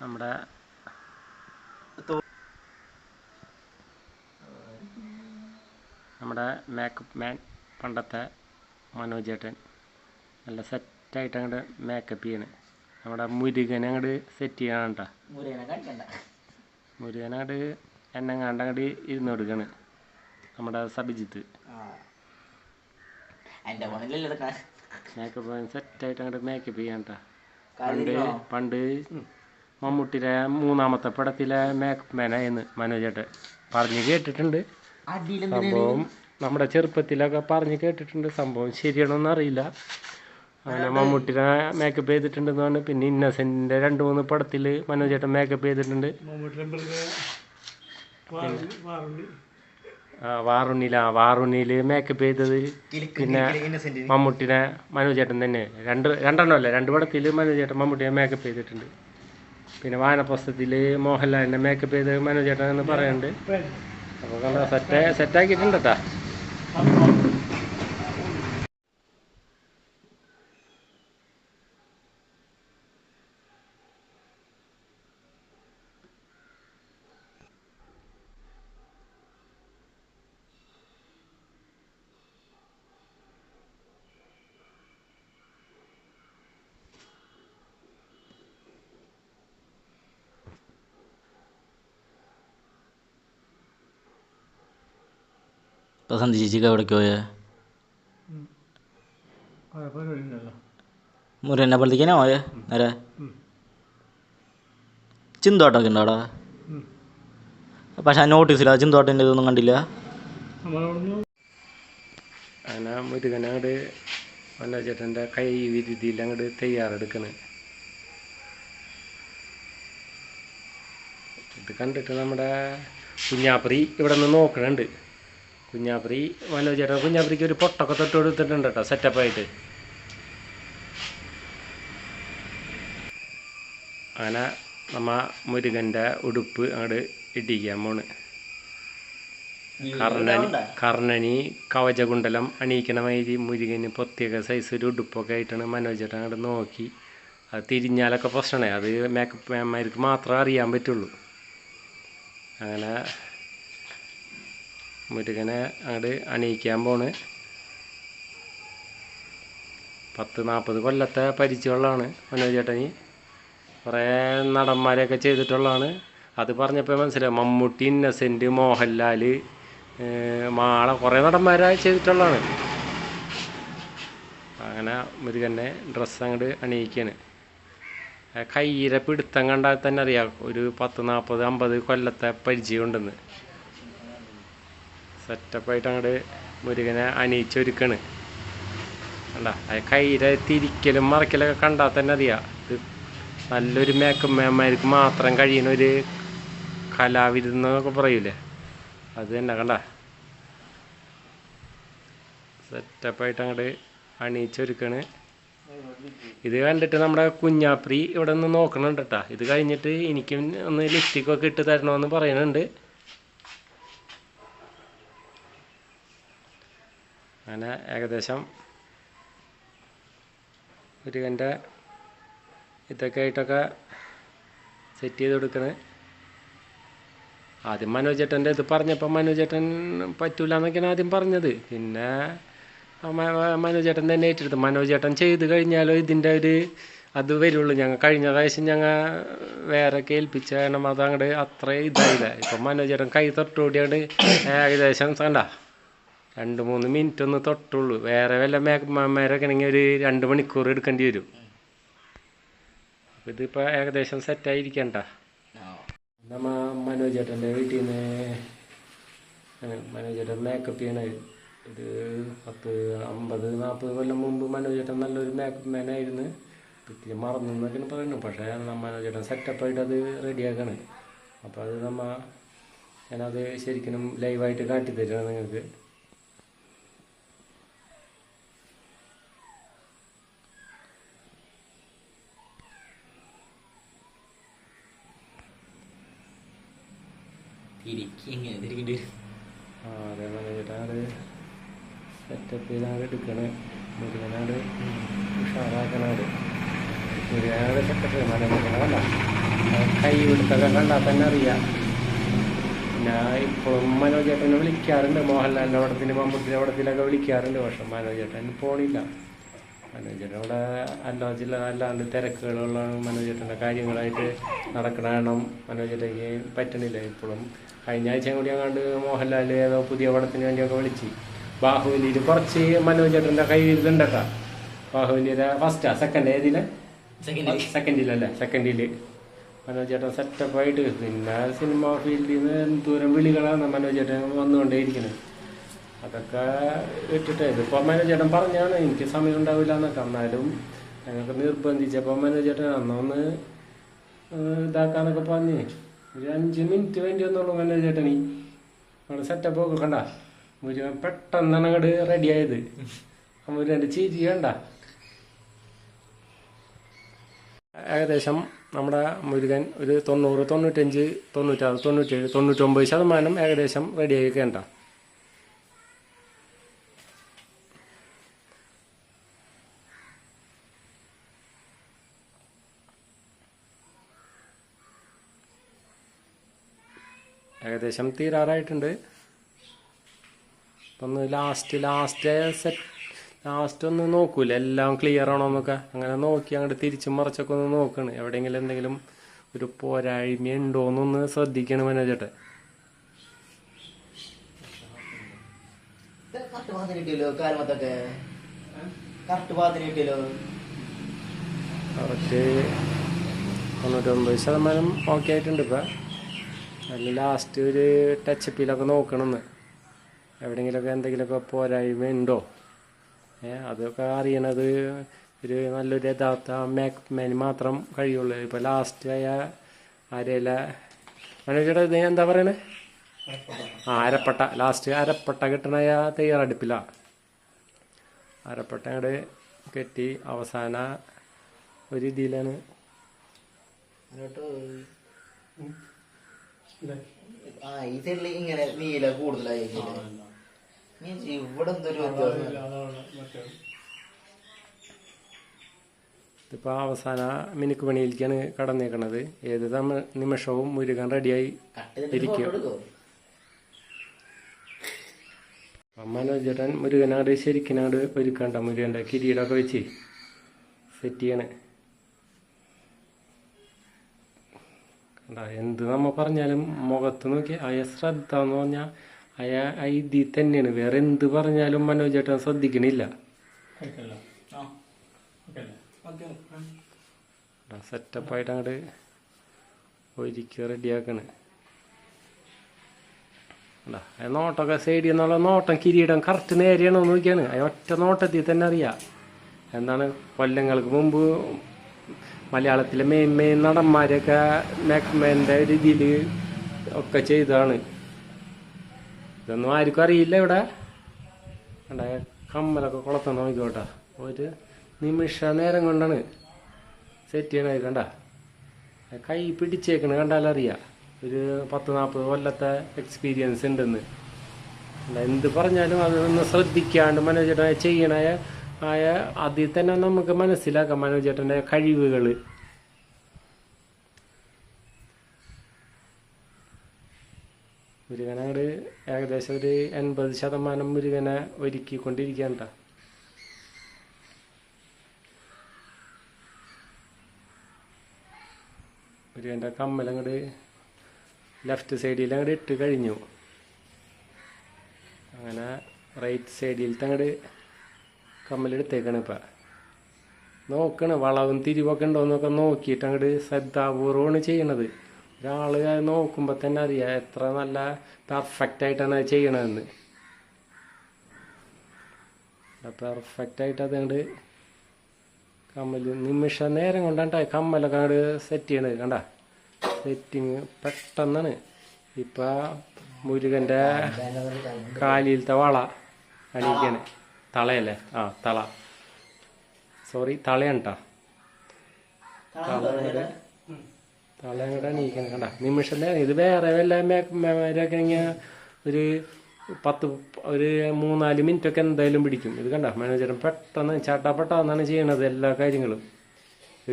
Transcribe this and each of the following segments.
നമ്മുടെ നമ്മുടെ makeup man പണ്ടത്തെ മനോജ് ഏട്ടൻ നല്ല സെറ്റായിട്ട് അങ്ങോട്ട് മേക്കപ്പ് ചെയ്യണ്. നമ്മുടെ മുരുകനെ അങ്ങോട്ട് സെറ്റ് ചെയ്യണം കേട്ടോ. എന്നെ കണ്ട അങ്ങോട്ട് ഇരുന്ന് കൊടുക്കണ്. നമ്മുടെ സബിജിത്ത്. എന്റെ ഫോണിലല്ലേ മേക്കപ്പ് സെറ്റായിട്ട് അങ്ങോട്ട് മേക്കപ്പ് ചെയ്യണ്ട പണ്ട് പണ്ട് മമ്മൂട്ടിയുടെ മൂന്നാമത്തെ പടത്തിലെ മേക്കപ്പ് മാനായിരുന്നു മനോജ് പറഞ്ഞു പറഞ്ഞ് കേട്ടിട്ടുണ്ട്. സംഭവം നമ്മുടെ ചെറുപ്പത്തിലൊക്കെ പറഞ്ഞു കേട്ടിട്ടുണ്ട്. സംഭവം ശരിയാണോന്ന് അറിയില്ല. അങ്ങനെ മമ്മൂട്ടിനെ മേക്കപ്പ് ചെയ്തിട്ടുണ്ടെന്ന് പറഞ്ഞു. പിന്നെ ഇന്നസെന്റിന്റെ രണ്ട് മൂന്ന് പടത്തിൽ മനോജേട്ടൻ മേക്കപ്പ് ചെയ്തിട്ടുണ്ട്. ആ, വാറുണ്ണിയില വാറുണ്ണിയിൽ മേക്കപ്പ് ചെയ്തത് പിന്നെ മമ്മൂട്ടിനെ ചേട്ടൻ തന്നെ. രണ്ട് രണ്ടെണ്ണം അല്ല രണ്ട് പടത്തിൽ ചേട്ടൻ മമ്മൂട്ടിനെ മേക്കപ്പ് ചെയ്തിട്ടുണ്ട്. പിന്നെ വാനപ്രസ്ഥത്തിൽ മോഹൻലാലിനെ മേക്കപ്പ് ചെയ്തത് മനു ചേട്ടൻ എന്ന് പറയുന്നുണ്ട്. അപ്പോൾ സെറ്റ് സെറ്റാക്കിയിട്ടുണ്ട് കേട്ടാ സന്ധി ചേച്ചിക്ക് എവിടേക്ക് പോയേ? മുരേനെ അപ്പോഴത്തേക്കാണോ പോയേ നേരെ? ചിന്തോട്ടൊക്കെ ഉണ്ടോ അവിടെ? പക്ഷെ ആ നോട്ടീസില്ല ചിന്തോട്ടന്റെ ഇതൊന്നും കണ്ടില്ല. അങ്ങനെ മുരുകൻ അങ്ങോട്ട് മനോജ് ചേട്ടന്റെ കൈ വിരുതിയിൽ അങ്ങോട്ട് തയ്യാറെടുക്കണ്. ഇത് കണ്ടിട്ട് നമ്മുടെ കുഞ്ഞാപ്രി ഇവിടെ നിന്ന് നോക്കണുണ്ട്. കുഞ്ഞാപ്രി മനോജ് ചേട്ടൻ കുഞ്ഞാപ്രിക്ക് ഒരു പൊട്ടൊക്കെ തൊട്ട് കൊടുത്തിട്ടുണ്ട് കേട്ടോ സെറ്റപ്പായിട്ട് അങ്ങനെ നമ്മ മുരുകന്റെ ഉടുപ്പ് അങ്ങോട്ട് ഇടിക്കാൻ പോണ് കർണനി കർണനി കവചകുണ്ടലം അണിയിക്കണ മാതിരി മുരുകന് പ്രത്യേക സൈസ് ഒരു ഉടുപ്പൊക്കെ ആയിട്ടാണ് മനോജ് ചേട്ടൻ അങ്ങോട്ട് നോക്കി. അത് തിരിഞ്ഞാലൊക്കെ പ്രശ്നമാണ്. അത് മേക്കപ്പ് മാന്മാർക്ക് മാത്രമേ അറിയാൻ പറ്റുള്ളൂ. അങ്ങനെ മുരുകനെ അങ്ങോട്ട് അണിയിക്കാൻ പോണ്. പത്ത് നാൽപ്പത് കൊല്ലത്തെ പരിചയമുള്ളതാണ് മനോജ് കുറേ നടന്മാരെയൊക്കെ ചെയ്തിട്ടുള്ളതാണ്. അത് പറഞ്ഞപ്പോൾ മനസ്സിലായി മമ്മൂട്ടി ഇന്നസെന്റ് മോഹൻലാൽ മാള കുറേ നടന്മാരായി ചെയ്തിട്ടുള്ളതാണ്. അങ്ങനെ മുരുകന്റെ ഡ്രസ്സ് അങ്ങോട്ട് അണിയിക്കാണ്. കയ്യിലെ പിടുത്തം കണ്ടാൽ തന്നെ അറിയാം ഒരു പത്ത് നാൽപ്പത് അമ്പത് കൊല്ലത്തെ പരിചയം ഉണ്ടെന്ന് സെറ്റപ്പായിട്ട് അങ്ങോട്ട് മുരുകനെ അണിയിച്ചൊരുക്കാണ്. കണ്ട അത് കയ്യിലെ തിരിക്കലും മറക്കലൊക്കെ കണ്ടാൽ തന്നെ അറിയാം. ഇത് നല്ലൊരു മേക്കപ്പ് മേന്മാർക്ക് മാത്രം കഴിയുന്ന ഒരു കലാവിരുന്നൊക്കെ പറയൂലേ? അത് തന്നെ കണ്ട. സെറ്റപ്പായിട്ട് അങ്ങോട്ട് അണിയിച്ചൊരുക്കാണ്. ഇത് കണ്ടിട്ട് നമ്മുടെ കുഞ്ഞാപ്രി ഇവിടെ നിന്ന് നോക്കണുണ്ട് കേട്ടോ ഇത് കഴിഞ്ഞിട്ട് എനിക്കും ഒന്ന് ലിപ്സ്റ്റിക്കൊക്കെ ഇട്ട് തരണമെന്ന് പറയുന്നുണ്ട് അങ്ങനെ ഏകദേശം മുരുകന്റെ ഇതൊക്കെ ആയിട്ടൊക്കെ സെറ്റ് ചെയ്ത് കൊടുക്കണേ. ആദ്യം മനോജേട്ടന്റെ ഇത് പറഞ്ഞപ്പോൾ മനോജേട്ടൻ പറ്റൂല എന്നൊക്കെയാണ് ആദ്യം പറഞ്ഞത്. പിന്നെ മനോജേട്ടൻ തന്നെ ഏറ്റെടുത്തു. മനോജേട്ടൻ ചെയ്ത് കഴിഞ്ഞാലോ ഇതിന്റെ ഒരു അത് വരുള്ളൂ. ഞങ്ങൾ കഴിഞ്ഞ പ്രാവശ്യം ഞങ്ങൾ വേറെ കേൾപ്പിച്ച കാരണം അതങ്ങോട്ട് അങ്ങോട്ട് അത്ര ഇതായില്ല. ഇപ്പം മനോജേട്ടൻ കൈ തൊട്ടുകൂടിയാണ്ട് ഏകദേശം കണ്ട രണ്ട് മൂന്ന് മിനിറ്റ് ഒന്ന് തൊട്ടുള്ളൂ. വേറെ വല്ല മേക്കന്മാരൊക്കെ ആണെങ്കിൽ ഒരു രണ്ട് മണിക്കൂർ എടുക്കേണ്ടി വരും. അപ്പം ഇതിപ്പോൾ ഏകദേശം സെറ്റായിരിക്കണ്ട നമ്മ മനോജേട്ടന്റെ വീട്ടിൽ നിന്ന് മനോജേട്ടൻ മേക്കപ്പ് ചെയ്യണ ഇത് പത്ത് അമ്പത് നാൽപ്പത് കൊല്ലം മുമ്പ് മനോജേട്ടൻ നല്ലൊരു മേക്കപ്പ് മാനായിരുന്നു ഇത്തിരി മറന്നു എന്നൊക്കെ പറയുന്നു പക്ഷേ നമ്മ മനോജ് ചേട്ടൻ സെറ്റപ്പായിട്ട് അത് റെഡിയാക്കാണ് അപ്പോൾ അത് നമ്മ ഞാനത് ശരിക്കും ലൈവായിട്ട് കാട്ടിത്തരാം നിങ്ങൾക്ക്. കൈ കണ്ടാൽ തന്നെ അറിയാം. ഞാൻ ഇപ്പോഴും മനോജേട്ടനെ വിളിക്കാറുണ്ട്. മോഹൻലാലിന്റെ പടത്തിന് മമ്മൂട്ടിന്റെ പടത്തിലൊക്കെ വിളിക്കാറുണ്ട്. പക്ഷെ മനോജേട്ടൻ പോണില്ല. മനോജേട്ടൻ. ഇവിടെ അല്ലാതില്ല അല്ലാണ്ട് തിരക്കുകളുള്ള മനോജേട്ടന്റെ കാര്യങ്ങളായിട്ട് നടക്കണ കാരണം മനോജേട്ടയ്ക്ക് പറ്റണില്ല ഇപ്പോഴും. കഴിഞ്ഞ ആഴ്ച കൂടി അങ്ങാണ്ട് മോഹൻലാൽ ഏതോ പുതിയ പടത്തിന് വേണ്ടിയൊക്കെ വിളിച്ച്. ബാഹുബലിയിൽ കുറച്ച് മനോജേട്ടന്റെ കയ്യിലുണ്ടട്ടാ ബാഹുബലിയുടെ ഫസ്റ്റാ സെക്കൻഡ് ഏതിൽ സെക്കൻഡിലല്ലേ സെക്കൻഡിൽ മനോജേട്ടൻ സെറ്റപ്പായിട്ട് പിന്നെ സിനിമ ഫീൽഡിൽ നിന്ന് എന്തോരം വിളികളാണ് മനോജേട്ടൻ വന്നുകൊണ്ടേയിരിക്കുന്നത് അതൊക്കെ ഇട്ടിട്ട്. ഇതിപ്പോൾ മാനേജേട്ടൻ പറഞ്ഞാണ് എനിക്ക് സമയം ഉണ്ടാവില്ല എന്നൊക്കെ. എന്നാലും ഞങ്ങൾക്ക് നിർബന്ധിച്ചപ്പോൾ മാനേജേട്ടൻ അന്നൊന്ന് ഇതാക്കാന്നൊക്കെ പറഞ്ഞ്. ഒരു അഞ്ച് മിനിറ്റ് വേണ്ടി വന്നുള്ളൂ മനോജേട്ടനി അവിടെ സെറ്റപ്പ് ഒക്കെ കണ്ട. മുരുവൻ പെട്ടെന്നാണ് അങ്ങോട്ട് റെഡിയായത് മുരുവന്റെ ചിരി വേണ്ട ഏകദേശം നമ്മുടെ മുരുകൻ ഒരു തൊണ്ണൂറ് തൊണ്ണൂറ്റഞ്ച് തൊണ്ണൂറ്റാറ് തൊണ്ണൂറ്റേഴ് തൊണ്ണൂറ്റൊമ്പത് ശതമാനം ഏകദേശം റെഡിയായി കേണ്ട. ഏകദേശം തീരാറായിട്ടുണ്ട്. ഒന്ന് ലാസ്റ്റ് ലാസ്റ്റ് സെറ്റ് ലാസ്റ്റ് ഒന്ന് നോക്കൂല? എല്ലാം ക്ലിയർ ആണോ എന്നൊക്കെ? അങ്ങനെ നോക്കി അങ്ങോട്ട് തിരിച്ചും മറിച്ചൊക്കെ ഒന്ന് നോക്കണം. എവിടെയെങ്കിലും എന്തെങ്കിലും ഒരു പോരായ്മ ഉണ്ടോ എന്നൊന്ന് ശ്രദ്ധിക്കണം മനോജട്ടെ. കറക്റ്റ് തൊണ്ണൂറ്റൊമ്പത് ശതമാനം ഓക്കെ ആയിട്ടുണ്ട് ഇപ്പം. അതിൽ ലാസ്റ്റ് ഒരു ടച്ചപ്പിലൊക്കെ നോക്കണമെന്ന് എവിടെയെങ്കിലുമൊക്കെ എന്തെങ്കിലുമൊക്കെ പോരായ്മ ഉണ്ടോ? അതൊക്കെ അറിയണത് ഒരു നല്ലൊരു യഥാർത്ഥ മാക്മാന് മാത്രം കഴിയുള്ളൂ. ഇപ്പോൾ ലാസ്റ്റ് ആയ ആരെയല്ല മനോജേട്ടാ ഇത് എന്താ പറയണേ? ആ അരപ്പട്ട ലാസ്റ്റ് അരപ്പട്ട കിട്ടണ തയ്യാറെടുപ്പിലാണ് അരപ്പട്ട അങ്ങോട്ട് കെട്ടി അവസാന ഒരു ഇതിലാണ്. ആ ഈ സൈഡിൽ ഇങ്ങനെ നീല കൂടുതലായി നീ ഇവിടെ എന്തൊരു ഇതിപ്പോൾ അവസാന മിനുക്ക് പണിയിലേക്കാണ് കടന്നേക്കണത്. ഏത് തമ നിമിഷവും മുരുകൻ റെഡിയായി ഇരിക്കും. മനോജേട്ടൻ മുരുകനാട് ശരിക്കിനാട് ഒരുക്കണ്ട മുരുകന്റെ കിരീടമൊക്കെ വെച്ച്. സെറ്റ് ചെയ്യണേ. എന്ത് നമ്മ പറഞ്ഞാലും മുഖത്ത് നോക്കി അയ ശ്രദ്ധ എന്ന് പറഞ്ഞാൽ അയ ഇതിൽ തന്നെയാണ്. വേറെ എന്ത് പറഞ്ഞാലും മനോജേട്ടൻ ശ്രദ്ധിക്കണില്ല. സെറ്റപ്പായിട്ട് അങ്ങോട്ട് ഒരുക്കി റെഡിയാക്കണ്. ആ നോട്ടമൊക്കെ സൈഡിൽ നിന്നുള്ള നോട്ടം കിരീടം കറക്റ്റ് നേരെയാണോ നോക്കിയാണ്. അയ ഒറ്റ നോട്ടത്തിൽ തന്നെ അറിയാം. എന്താണ്? കൊല്ലങ്ങൾക്ക് മുമ്പ് മലയാളത്തിലെ മേന്മയും നടന്മാരെയൊക്കെ നടന്മാരൊക്കെ മേക്മേന്റെ രീതിയിൽ ഒക്കെ ചെയ്തതാണ്. ഇതൊന്നും ആർക്കും അറിയില്ല ഇവിടെ. കണ്ട കമ്മലൊക്കെ കുളത്ത് നോക്കിക്കോട്ടെ ഒരു നിമിഷ നേരം കൊണ്ടാണ് സെറ്റ് ചെയ്യണത് കണ്ട. കൈ പിടിച്ചേക്കണ് കണ്ടാലറിയാം ഒരു പത്ത് നാൽപ്പത് കൊല്ലത്തെ എക്സ്പീരിയൻസ് ഉണ്ടെന്ന്. എന്ത് പറഞ്ഞാലും അതൊന്ന് ശ്രദ്ധിക്കാണ്ട് മനോജേട്ടൻ ചെയ്യണ ആയ അതിൽ തന്നെ നമുക്ക് മനസ്സിലാക്കാം മനോജേട്ടന്റെ കഴിവുകൾ മുരുകനങ്ങട് ഏകദേശം ഒരു എൺപത് ശതമാനം മുരുകനെ ഒരുക്കിക്കൊണ്ടിരിക്കണ്ട മുരുകന്റെ കമ്മലങ്ങട് ലെഫ്റ്റ് സൈഡിൽ അങ്ങോട്ട് ഇട്ട് കഴിഞ്ഞു. അങ്ങനെ റൈറ്റ് സൈഡിൽ അങ്ങോട്ട് കമ്മലെടുത്തേക്കാണ് ഇപ്പം. നോക്കണം വളവും തിരിവൊക്കെ ഉണ്ടോയെന്നൊക്കെ നോക്കിയിട്ട് അങ്ങോട്ട് ശ്രദ്ധാപൂർവമാണ് ചെയ്യണത്. ഒരാൾ നോക്കുമ്പോൾ തന്നെ അറിയാം എത്ര നല്ല പെർഫെക്റ്റ് ആയിട്ടാണ് അത് ചെയ്യണതെന്ന്. പെർഫെക്റ്റ് ആയിട്ട് അത് അങ്ങോട്ട് കമ്മൽ നിമിഷ നേരം കൊണ്ടാണ് കമ്മലൊക്കെ അങ്ങോട്ട് സെറ്റ് ചെയ്യണത്. കണ്ട? സെറ്റിങ് പെട്ടെന്നാണ്. ഇപ്പം മുരുകന്റെ കാലിലത്തെ വള അണിയിക്കാണ്. തളയല്ലേ? ആ തള. സോറി തളയാണ് കേട്ടോ കണ്ട? ഇത് വേറെ വല്ല ഇങ്ങനെ ഒരു പത്ത് ഒരു മൂന്നാൽ മിനിറ്റ് ഒക്കെ എന്തായാലും പിടിക്കും. ഇത് കണ്ട? മാനേജർ പെട്ടെന്ന് ചാട്ടാപ്പെട്ടാന്നാണ് ചെയ്യണത് എല്ലാ കാര്യങ്ങളും.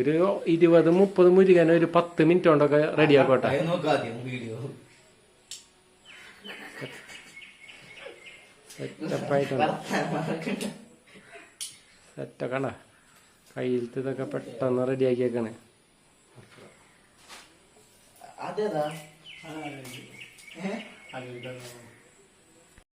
ഒരു ഇരുപത് മുപ്പത് മുരുകൻ ഒരു പത്ത് മിനിറ്റ് കൊണ്ടൊക്കെ റെഡിയാക്കോട്ടെ? സെറ്റപ്പായിട്ടുണ്ട് സെറ്റൊക്കെ കണ്ട? കയ്യിലത്തെ ഇതൊക്കെ പെട്ടെന്ന് റെഡിയാക്കിയേക്കാണ് അതേതാ? അത്